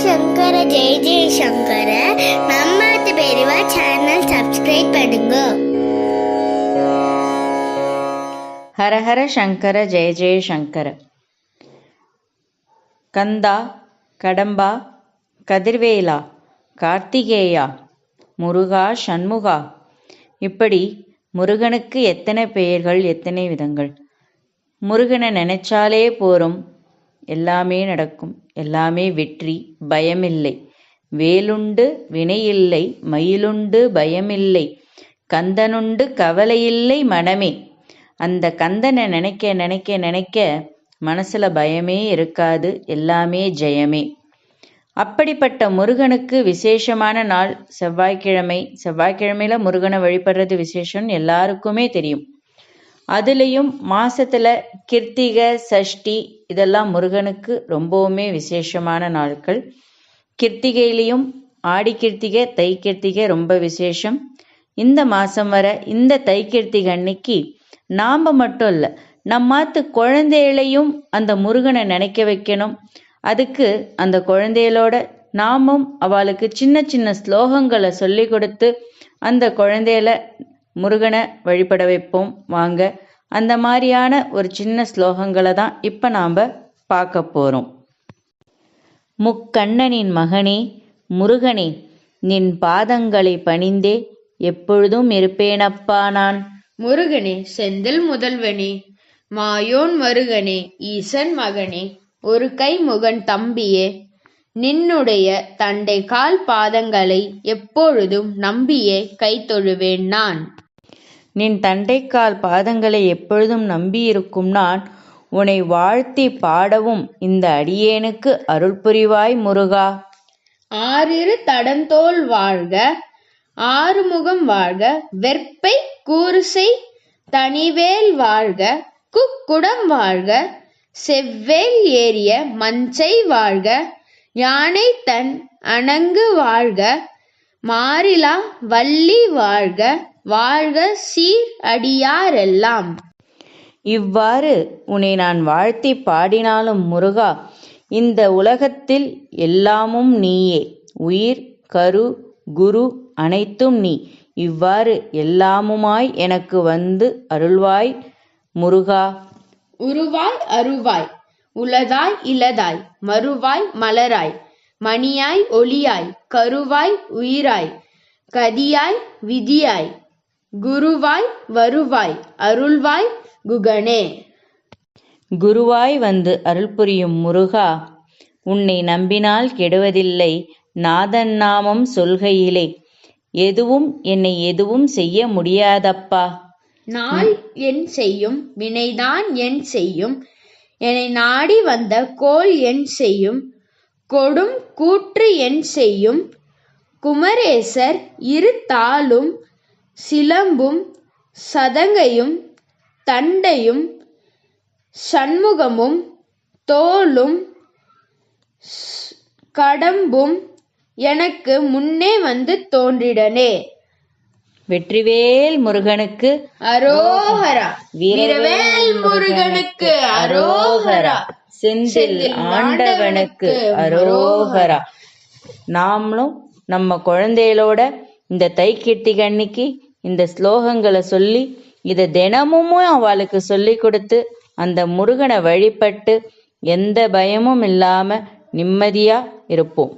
சங்கர ஜெய ஜெய சங்கர மம்மாத்து பெரியவா channel subscribe பண்ணுங்க ஹரஹர சங்கர ஜெய ஜெய சங்கர கந்தா கடம்பா கதிர்வேலா கார்த்திகேயா முருகா சண்முகா இப்படி முருகனுக்கு எத்தனை பெயர்கள் எத்தனை விதங்கள் முருகனை நினைச்சாலே போரும் எல்லாமே நடக்கும். எல்லாமே வெற்றி பயமில்லை. வேலுண்டு வினையில்லை மயிலுண்டு பயமில்லை. கந்தனுண்டு கவலையில்லை மனமே. அந்த கந்தனை நினைக்க நினைக்க நினைக்க மனசுல பயமே இருக்காது. எல்லாமே ஜெயமே. அப்படிப்பட்ட முருகனுக்கு விசேஷமான நாள் செவ்வாய்க்கிழமை. செவ்வாய்க்கிழமையில முருகனை வழிபடுறது விசேஷம் எல்லாருக்குமே தெரியும். அதுலேயும் மாசத்துல கிருத்திகை சஷ்டி இதெல்லாம் முருகனுக்கு ரொம்பவுமே விசேஷமான நாட்கள். கிருத்திகையிலையும் ஆடி கிருத்திகை தை கிருத்திகை ரொம்ப விசேஷம். இந்த மாசம் வர இந்த தை கிருத்திகை அன்னைக்கு நாம மட்டும் இல்லை நம்மாத்து குழந்தைகளையும் அந்த முருகனை நினைக்க வைக்கணும். அதுக்கு அந்த குழந்தைகளோட நாமும் அவளுக்கு சின்ன சின்ன ஸ்லோகங்களை சொல்லி கொடுத்து அந்த குழந்தையில முருகனை வழிபட வைப்போம். வாங்க அந்த மாதிரியான ஒரு சின்ன ஸ்லோகங்களை தான் இப்போ நாம் பார்க்க போகிறோம் முக்கண்ணனின் மகனே முருகனே நின் பாதங்களை பணிந்தே எப்பொழுதும் இருப்பேனப்பா நான். முருகனே செந்தில் முதல்வனே மாயோன் மருகனே ஈசன் மகனே ஒரு கை முகன் தம்பியே நின்னுடைய தண்டை கால் பாதங்களை எப்பொழுதும் நம்பியே கை தொழுவேன் நான். நின் தண்டைக்கால் பாதங்களை எப்பொழுதும் நம்பியிருக்கும் நான் உன்னை வாழ்த்தி பாடவும் இந்த அடியேனுக்கு அருள் புரிவாய் முருகா. ஆறிரு தடந்தோல் வாழ்க ஆறுமுகம் வாழ்க வெற்பை கூறுசை தனிவேல் வாழ்க குக்குடம் வாழ்க செவ்வேல் ஏறிய மஞ்சை வாழ்க யானை தன் அணங்கு வாழ்க மாறிலா வள்ளி வாழ்க வாழ்க சீர் அடியாரெல்லாம். இவ்வாறு உன்னை நான் வாழ்த்தி பாடினாலும் முருகா இந்த உலகத்தில் எல்லாமும் நீயே. உயிர் கரு குரு அனைத்தும் நீ. இவ்வாறு எல்லாமுமாய் எனக்கு வந்து அருள்வாய் முருகா. உருவாய் அருவாய் உளதாய் இலதாய் மறுவாய் மலராய் மணியாய் ஒளியாய் கருவாய் உயிராய் கதியாய் விதியாய் குருவாய் வருவாய் அருள்வாய் குகனே. குருவாய் வந்து அருள் புரியும் முருகா உன்னை நம்பினால் கெடுவதில்லை நாதன் நாமம் சொல்கையிலே. எதுவும் என்னை எதுவும் செய்ய முடியாதப்பா. நாள் என் செய்யும் வினைதான் என் செய்யும். என்னை நாடி வந்த கோல் என் செய்யும் கொடும் கூற்று என் செய்யும். குமரேசர் இரு தாளும் சிலம்பும் சதங்கையும் தண்டையும் சண்முகமும் தோளும் கடம்பும் எனக்கு முன்னே வந்து தோன்றிடனே. வெற்றிவேல் முருகனுக்கு அரோகரா. வீரவேல் முருகனுக்கு அரோகரா. செந்தில் ஆண்டவனுக்கு அரோகரா. நாமளும் நம்ம குழந்தைகளோட இந்த தை கீர்த்திகை அன்னைக்கு இந்த ஸ்லோகங்களை சொல்லி இதை தினமும் அவளுக்கு சொல்லி கொடுத்து அந்த முருகனை வழிபட்டு எந்த பயமும் இல்லாம நிம்மதியா இருப்போம்.